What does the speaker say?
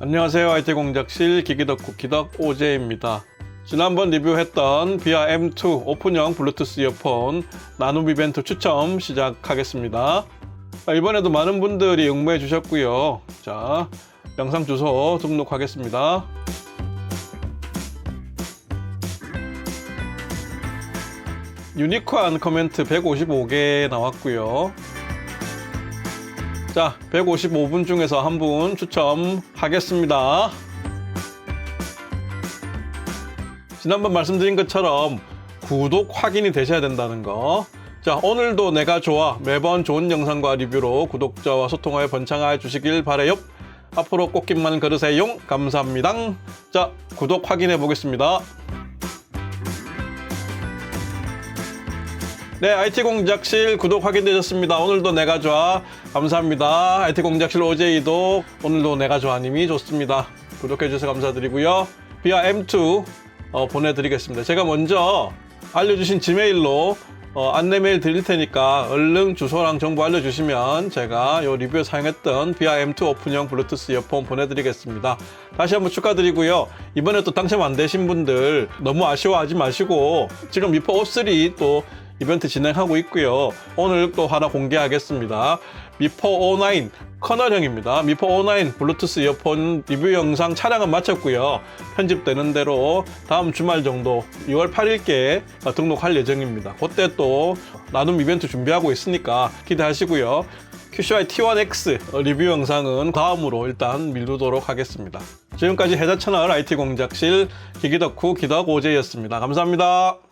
안녕하세요. IT 공작실 기기덕 기덕 오제입니다. 지난번 리뷰했던 비아 M2 오픈형 블루투스 이어폰 나눔 이벤트 추첨 시작하겠습니다. 아, 이번에도 많은 분들이 응모해 주셨고요. 자, 영상 주소 등록하겠습니다. 유니크한 코멘트 155개 나왔고요. 자, 155분 중에서 한 분 추첨하겠습니다. 지난번 말씀드린 것처럼 구독 확인이 되셔야 된다는 거. 자, 오늘도 내가 좋아 매번 좋은 영상과 리뷰로 구독자와 소통하여 번창하여 주시길 바래요. 앞으로 꽃길만 걸으세요. 감사합니다. 자, 구독 확인해 보겠습니다. 네, IT 공작실 구독 확인되셨습니다. 오늘도 내가 좋아. 감사합니다. IT 공작실 OJ도 오늘도 내가 좋아님이 좋습니다. 구독해주셔서 감사드리고요. 비아 M2 어, 보내드리겠습니다. 제가 먼저 알려주신 지메일로 어, 안내 메일 드릴 테니까 얼른 주소랑 정보 알려주시면 제가 요 리뷰에 사용했던 비아 M2 오픈형 블루투스 이어폰 보내드리겠습니다. 다시 한번 축하드리고요. 이번에 또 당첨 안 되신 분들 너무 아쉬워하지 마시고 지금 미포 O3 또 이벤트 진행하고 있고요. 오늘 또 하나 공개하겠습니다. 미포 O9 커널형입니다. 미포 O9 블루투스 이어폰 리뷰 영상 촬영은 마쳤고요. 편집되는 대로 다음 주말 정도 6월 8일께 등록할 예정입니다. 그때 또 나눔 이벤트 준비하고 있으니까 기대하시고요. QCY T1X 리뷰 영상은 다음으로 일단 밀두도록 하겠습니다. 지금까지 해자 채널 IT 공작실 기기덕후 기덕 오제이였습니다. 감사합니다.